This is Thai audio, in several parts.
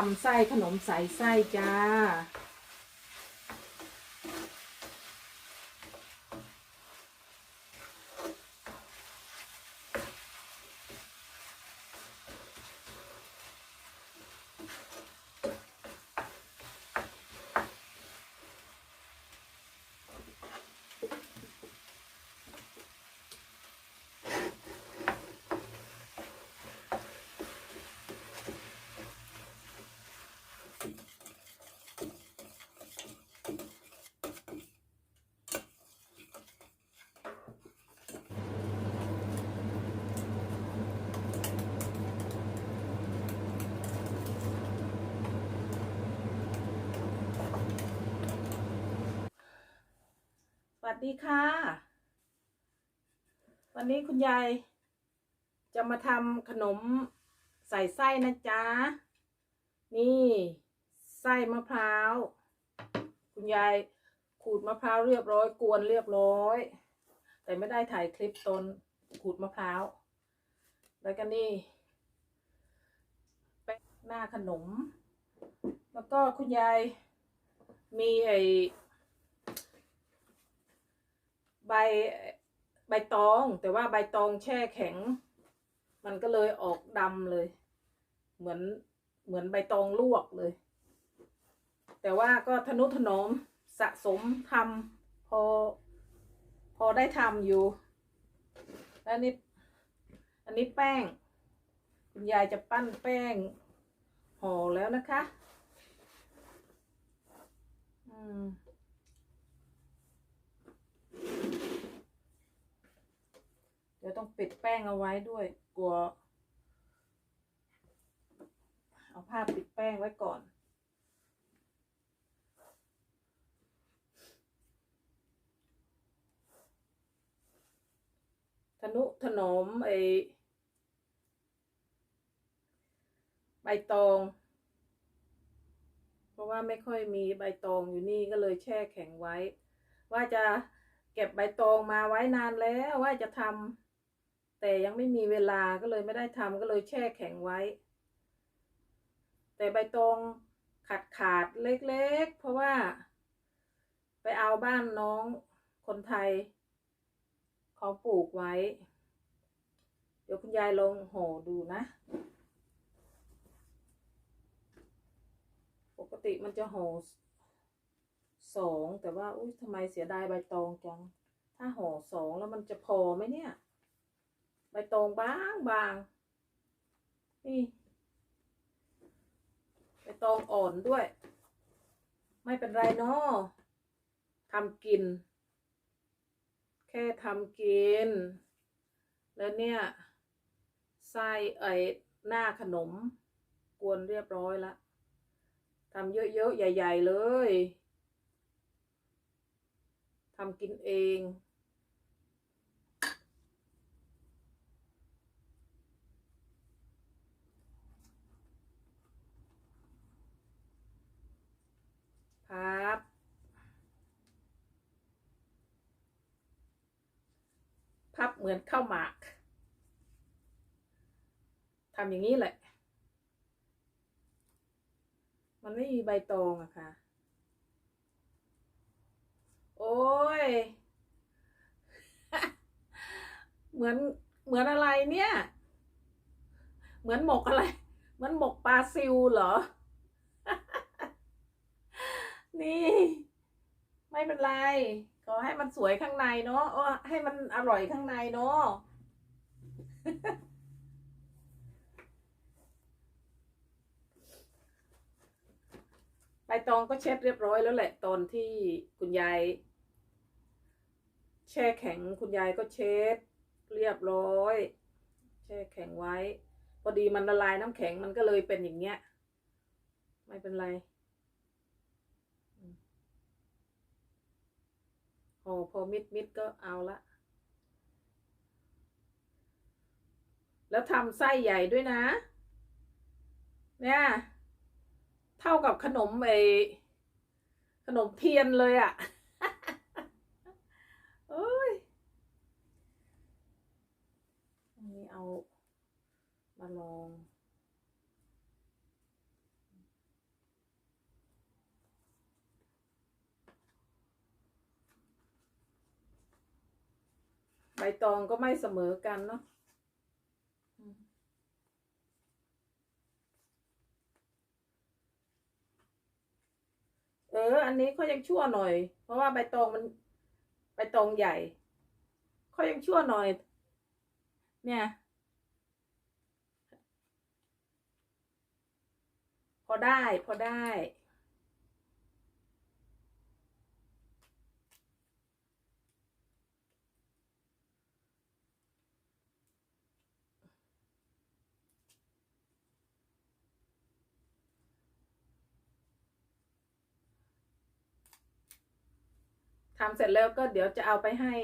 ทำไส้ขนมใส่ไส้จ้า วัสดีค่ะ วันนี้คุณยายจะมาทำขนมใส่ไส้นะจ๊ะ นี่ไส้มะพร้าว คุณยายขูดมะพร้าวเรียบร้อยกวนเรียบร้อย แต่ไม่ได้ถ่ายคลิปตอนขูดมะพร้าว แล้วก็นี่แป้งหน้าขนม แล้วก็คุณยายมีไอ ใบใบตอง แต่ว่าใบตองแช่แข็ง มันก็เลยออกดำเลย เหมือนเหมือนใบตองลวกเลย แต่ว่าก็ทนุถนอมสะสมทำพอ พอได้ทำอยู่ แล้วนี่อันนี้แป้ง คุณยายจะปั้นแป้งห่อแล้วนะคะ อืม ดี๋ยวต้องปิดแป้งเอาไว้ด้วย กลัว เอาผ้าปิดแป้งไว้ก่อนทนุถนอมไอใบตอง เพราะว่าไม่ค่อยมีใบตองอยู่นี่ก็เลยแช่แข็งไว้ ว่าจะเก็บใบตองมาไว้นานแล้วว่าจะทำ แต่ยังไม่มีเวลาก็เลยไม่ได้ทำก็เลยแช่แข็งไว้ แต่ใบตองขาดขาดๆเล็กๆ เพราะว่า ไปเอาบ้านน้องคนไทย เขาปลูกไว้ เดี๋ยวคุณยายลองห่อดูนะ ปกติมันจะห่อสองแต่ว่าอุ้ยทำไมเสียดายใบตองจัง ถ้าห่อสองแล้วมันจะพอไหมเนี่ย ใบตองบางบางนี่ใบตองอ่อนด้วย ไม่เป็นไรเนาะทำกิน แค่ทำกิน แล้วเนี่ยไส้ไอ้หน้าขนม กวนเรียบร้อยล้วทำเยอะๆ ใหญ่ ๆ เลยทำกินเอง พับ พับเหมือนข้าวหมากทำอย่างนี้แหละ มันไม่มีใบตองอะค่ะ โอ้ย เหมือนเหมือนอะไรเนี่ย เหมือนหมกอะไร เหมือนหมกปลาซิวเหรอ นี่ ไม่เป็นไร ขอให้มันสวยข้างในเนาะให้มันอร่อยข้างในเนาะใบตองก็เช็ดเรียบร้อยแล้วแหละตอนที่คุณยายแช่แข็งคุณยายก็เช็ด เรียบร้อย แช่แข็งไว้ พอดีมันละลายน้ำแข็งมันก็เลยเป็นอย่างเงี้ย ไม่เป็นไรอืมโอ้พอมิดมิดก็เอาละ แล้วทำไส้ใหญ่ด้วยนะ เนี่ย เท่ากับขนมไอขนมเทียนเลยอะ่ะโอ้ยอันนี้เอามาลอง ตองก็ไม่เสมอกันเนาะเออ อันนี้เขายังชั่วหน่อย เพราะว่าใบตองมันใบตองใหญ่เขายังชั่วหน่อย เนี่ย พอได้พอได้ ทำเสร็จแล้วก็เดี๋ยวจะเอาไปให้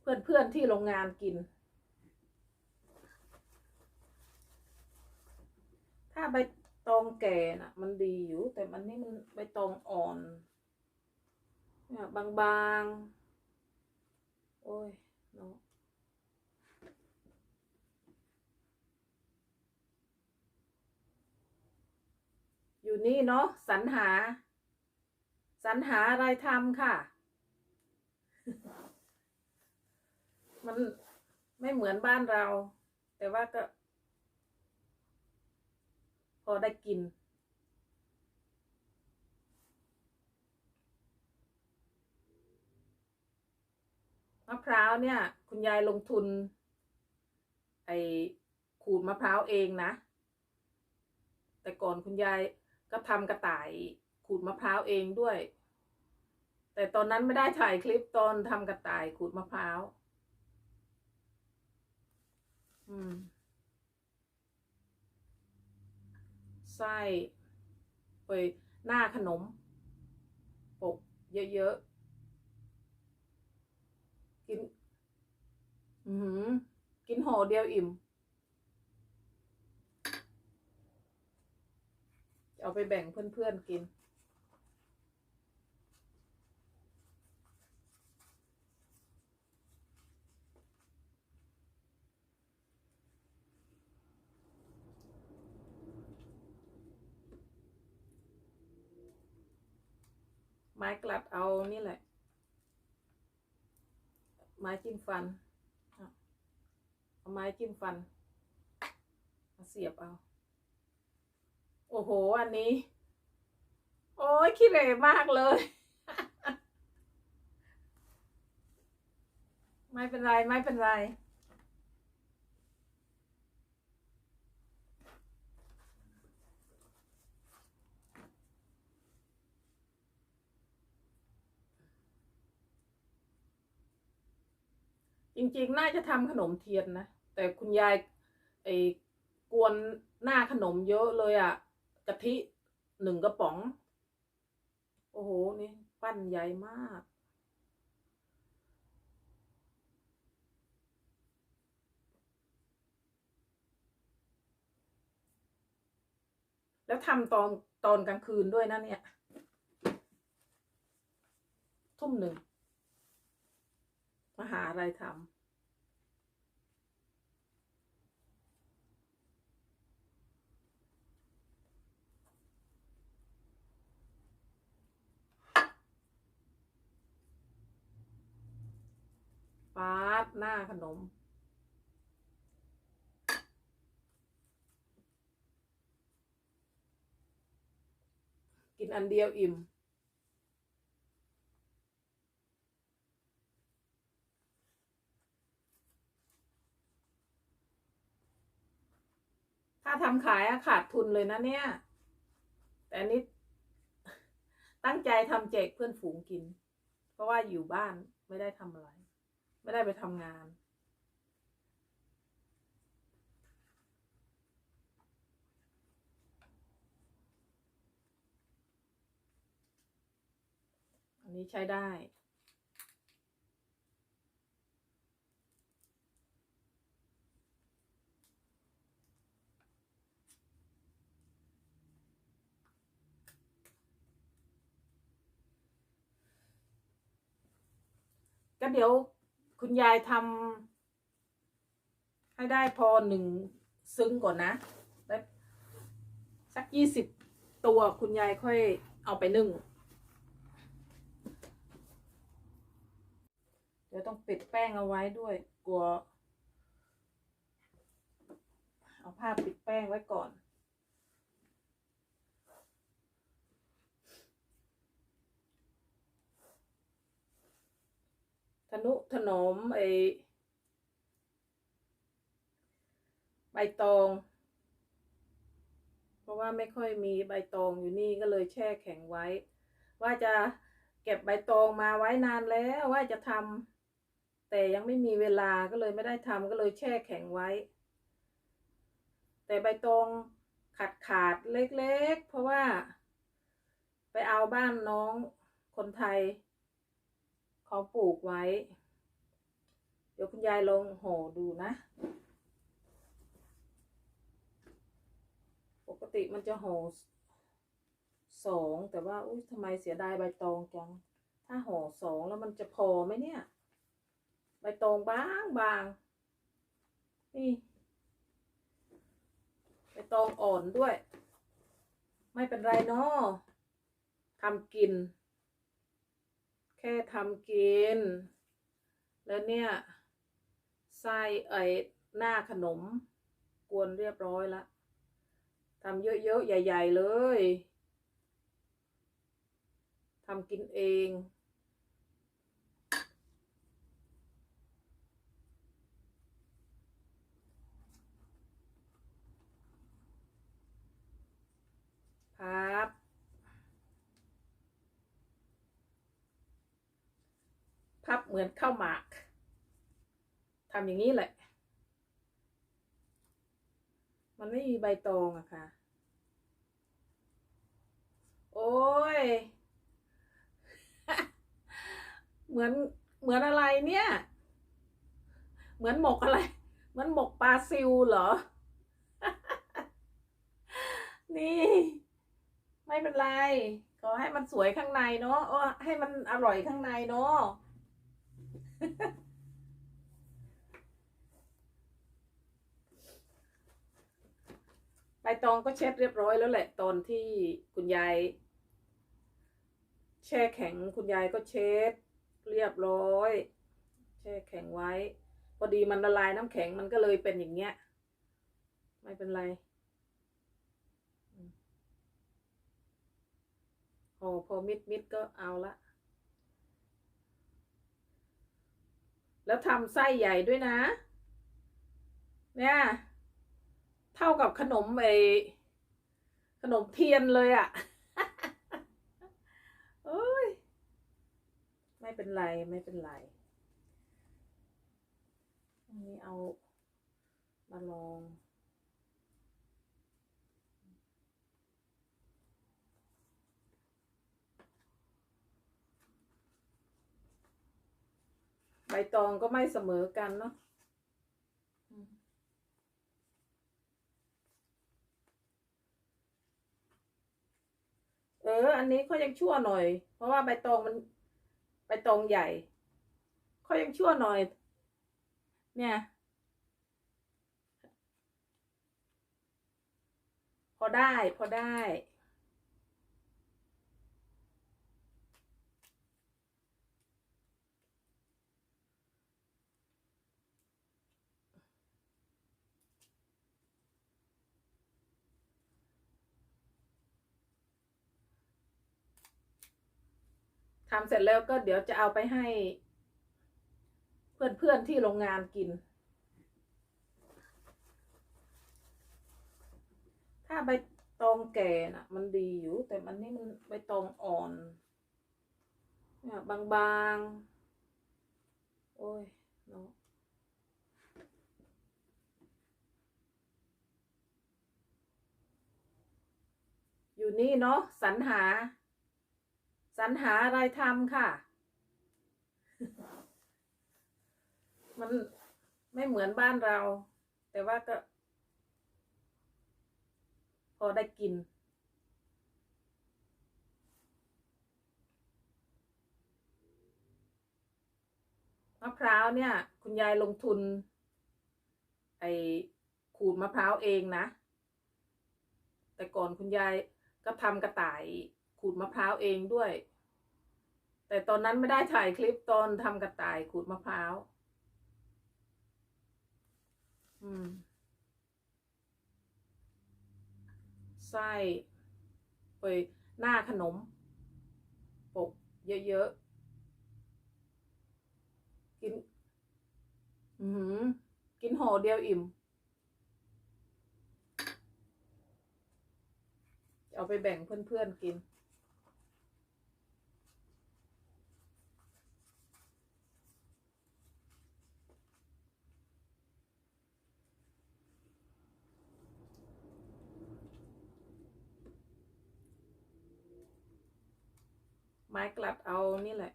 เพื่อนๆที่โรงงานกิน ถ้าใบตองแก่น่ะ มันดีอยู่ แต่มันนี่มันใบตองอ่อนเนี่ยบางๆ โอ้ยเนาะอยู่นี่เนาะสรรหา สรรหาอะไรทำค่ะ มันไม่เหมือนบ้านเรา แต่ว่าก็ พอได้กิน มะพร้าวเนี่ย คุณยายลงทุน ไอขูดมะพร้าวเองนะ แต่ก่อนคุณยายก็ทำกระต่าย ขูดมะพร้าวเองด้วย แต่ตอนนั้นไม่ได้ถ่ายคลิปตอนทำกระต่ายขูดมะพร้าวไส้ไปหน้าขนม ปกเยอะๆ กิน อือหือกินห่อเดียวอิ่ม เอาไปแบ่งเพื่อนๆกิน ม้กลัดเอานี่แหละ ไม้จิ้มฟันเอาไม้จิ้มฟันมาเสียบเอา โอ้โห อันนี้ โอ้ยขี้เหร่มากเลย ไม่เป็นไร ไม่เป็นไร จริงๆ น่าจะทำขนมเทียนนะ แต่คุณยายไอ้กวนหน้าขนมเยอะเลยอะ่ะกะทิหนึ่งกระป๋อง โอ้โห นี่ปั้นใหญ่มาก แล้วทำตอนตอนกลางคืนด้วยนะเนี่ย ทุ่มหนึ่ง มาหาอะไรทำปาดหน้าขนม กินอันเดียวอิ่ม ทำขายอะขาดทุนเลยนะเนี่ย แต่นนี้ตั้งใจทำแจกเพื่อนฝูงกิน เพราะว่าอยู่บ้านไม่ได้ทำอะไร ไม่ได้ไปทำงาน อันนี้ใช้ได้ ก็เดี๋ยวคุณยายทำให้ได้พอหนึ่งซึ้งก่อนนะแล้วสักยี่สิบตัวคุณยายค่อยเอาไปนึ่ง เดี๋ยวต้องปิดแป้งเอาไว้ด้วย กลัว เอาผ้าปิดแป้งไว้ก่อน นุถนอมไอใบตอง เพราะว่าไม่ค่อยมีใบตองอยู่นี่ก็เลยแช่แข็งไว้ ว่าจะเก็บใบตองมาไว้นานแล้วว่าจะทำแต่ยังไม่มีเวลาก็เลยไม่ได้ทำก็เลยแช่แข็งไว้ แต่ใบตองขาดขาดๆเล็กๆ เพราะว่า ไปเอาบ้านน้องคนไทย เขาปลูกไว้ เดี๋ยวคุณยายลองห่อดูนะ ปกติมันจะห่อสองแต่ว่าอุ้ยทำไมเสียดายใบตองจัง ถ้าห่อสองแล้วมันจะพอไหมเนี่ย ใบตองบางบางนี่ใบตองอ่อนด้วย ไม่เป็นไรเนาะทำกิน ค่ทำกิน แล้วเนี่ยไส้ไอ้หน้าขนม กวนเรียบร้อยละทำเยอะๆ ใหญ่ ๆ เลยทำกินเอง พับ พับเหมือนข้าวหมากทำอย่างนี้แหละ มันไม่มีใบตองอะค่ะ โอ้ย เหมือนเหมือนอะไรเนี่ย เหมือนหมกอะไร เหมือนหมกปลาซิวเหรอ นี่ ไม่เป็นไร ขอให้มันสวยข้างในเนาะโอ้ให้มันอร่อยข้างในเนาะ ใบตองก็เช็ดเรียบร้อยแล้วแหละตอนที่คุณยายแช่แข็งคุณยายก็เช็ด เรียบร้อย แช่แข็งไว้ พอดีมันละลายน้ำแข็งมันก็เลยเป็นอย่างเงี้ย ไม่เป็นไรโอ้พอมิดมิดก็เอาละ แล้วทำไส้ใหญ่ด้วยนะ เนี่ย เท่ากับขนมไอขนมเทียนเลยอะ่ะโอ้ย ไม่เป็นไร ไม่เป็นไรอันนี้เอามาลอง บตองก็ไม่เสมอกันเนาะเออ อันนี้เขายังชั่วหน่อย เพราะว่าใบตองมันใบตองใหญ่เขายังชั่วหน่อย เนี่ย พอได้ พอได้ ทำเสร็จแล้วก็เดี๋ยวจะเอาไปให้ เพื่อนๆที่โรงงานกิน ถ้าใบตองแก่น่ะ มันดีอยู่ แต่มันนี่มันใบตองอ่อนเนี่ยบางๆ โอ้ยเนาะอยู่นี่เนาะสรรหา สรรหาอะไรทำค่ะ มันไม่เหมือนบ้านเรา แต่ว่าก็ พอได้กิน มะพร้าวเนี่ย คุณยายลงทุน ไอขูดมะพร้าวเองนะ แต่ก่อนคุณยายก็ทำกระต่าย ขูดมะพร้าวเองด้วย แต่ตอนนั้นไม่ได้ถ่ายคลิปตอนทำกระต่ายขูดมะพร้าวอืมไส้เอยหน้าขนม ปกเยอะๆ กิน อือหือกินห่อเดียวอิ่ม เอาไปแบ่งเพื่อนๆกิน ไม้กลัดเอานี่แหละ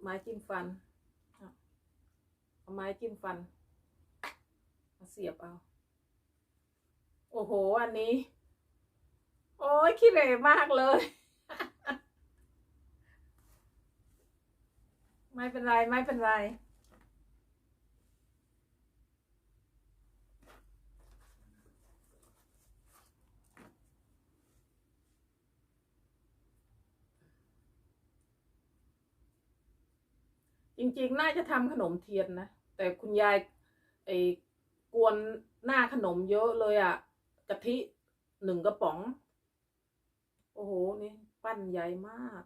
ไม้จิ้มฟันอะเอาไม้จิ้มฟันมาเสียบเอา โอ้โห อันนี้ โอ้ยขี้เหร่มากเลย ไม่เป็นไร ไม่เป็นไร จริงๆ น่าจะทำขนมเทียนนะ แต่คุณยายไอ้กวนหน้าขนมเยอะเลยอะ่ะกะทิหนึ่งกระป๋อง โอ้โห นี่ปั้นใหญ่มาก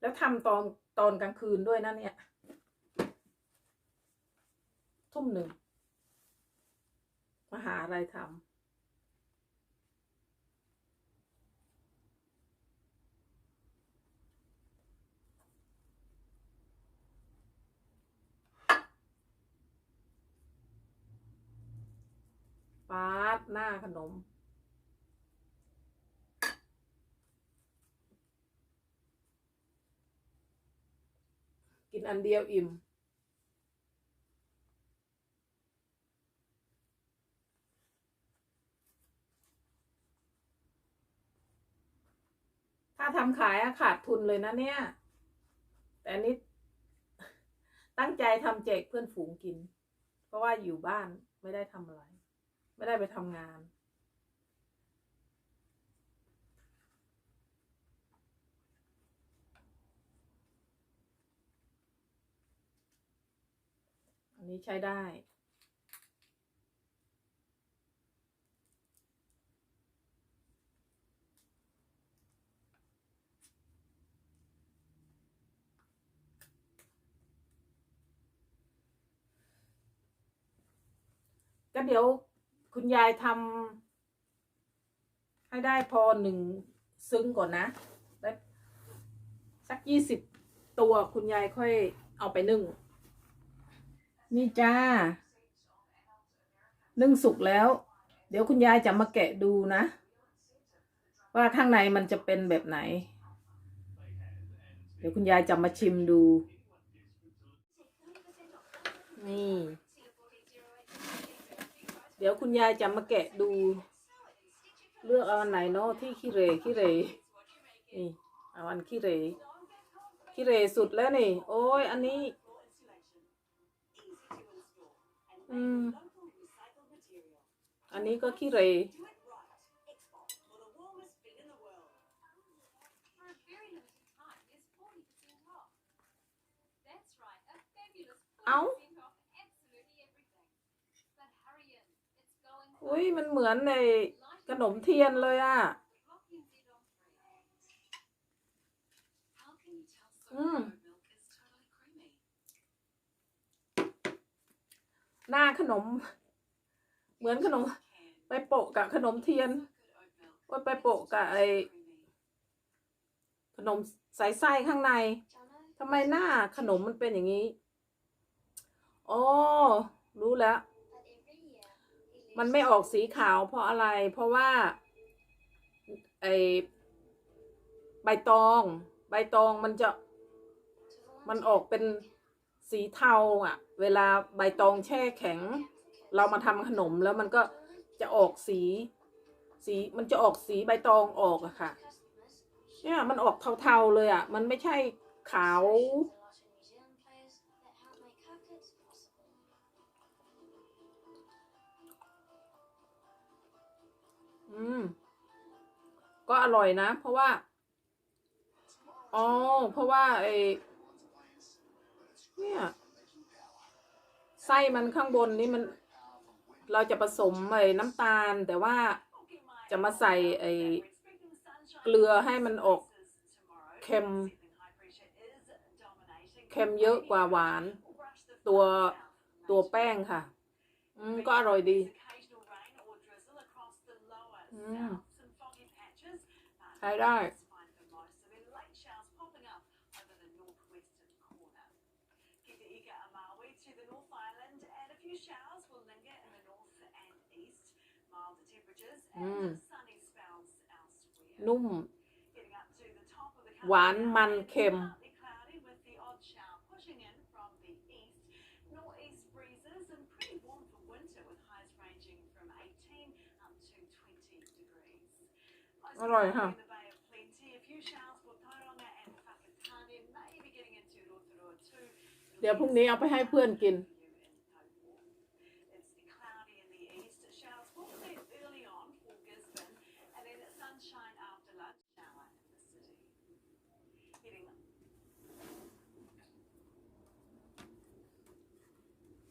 แล้วทำตอนตอนกลางคืนด้วยนะเนี่ย ทุ่มหนึ่ง มาหาอะไรทำปาดหน้าขนม กินอันเดียวอิ่ม ทำขายอะขาดทุนเลยนะเนี่ย แต่นนี้ตั้งใจทำแจกเพื่อนฝูงกิน เพราะว่าอยู่บ้านไม่ได้ทำอะไร ไม่ได้ไปทำงานอันนี้ใช้ได้ ก็เดี๋ยวคุณยายทำให้ได้พอหนึ่งซึ้งก่อนนะแล้วสักยี่สิบตัวคุณยายค่อยเอาไปนึ่ง นี่จ้า นึ่งสุกแล้ว เดี๋ยวคุณยายจะมาแกะดูนะ ว่าข้างในมันจะเป็นแบบไหน เดี๋ยวคุณยายจะมาชิมดู นี่ ดี๋ยวคุณยายจะมาแกะดู เลือกเอาอันไหนเนาะที่ขี้เรขี้เรนี่เอาอันขี้เรขี้เรสุดแล้วนี่ โอ้ยอันนี้ อืม อันนี้ก็ขี้เร For a very limited อุ้ยมันเหมือนในขนมเทียนเลยอะ Clock NZ on three. How can you tell so Mm. oat milk is totally creamy? หน้าขนม เหมือนขนม ไปโปะกับขนมเทียนว่าไปโปะกับไอขนมใส่ไส้ข้างในทำไมหน้าขนมมันเป็นอย่างนี้ โอ๋อรู้แล้ว มันไม่ออกสีขาวเพราะอะไร เพราะว่าไอใบตอง ใบตองมันจะมันออกเป็นสีเทาอะ เวลาใบตองแช่แข็ง เรามาทำขนมแล้วมันก็จะออกสี สีมันจะออกสีใบตองออกอะค่ะ เนี่ยมันออกเทาๆเลยอะ มันไม่ใช่ขาว อืม ก็อร่อยนะ เพราะว่า อ๋อ เพราะว่าไอเนี่ย ไส้มันข้างบนนี่มัน เราจะผสมไอ้น้ำตาล แต่ว่าจะมาใส่ไอ้เกลือให้มันออกเค็มเค็มเยอะกว่าหวาน ตัวตัวแป้งค่ะ อืมก็อร่อยดี อืมใช้ได้อืมนุ่มหวานมันเค็ม อร่อยค่ะ เดี๋ยวพรุ่งนี้เอาไปให้เพื่อนกิน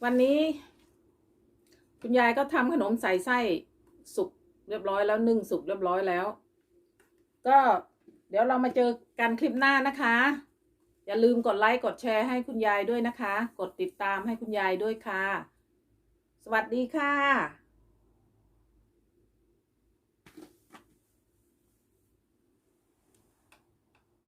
วันนี้ คุณยายก็ทำขนมใส่ไส้สุกเรียบร้อยแล้วนึ่งสุกเรียบร้อยแล้ว ก็เดี๋ยวเรามาเจอกันคลิปหน้านะคะ อย่าลืมกดไลค์กดแชร์ให้คุณยายด้วยนะคะ กดติดตามให้คุณยายด้วยค่ะ สวัสดีค่ะ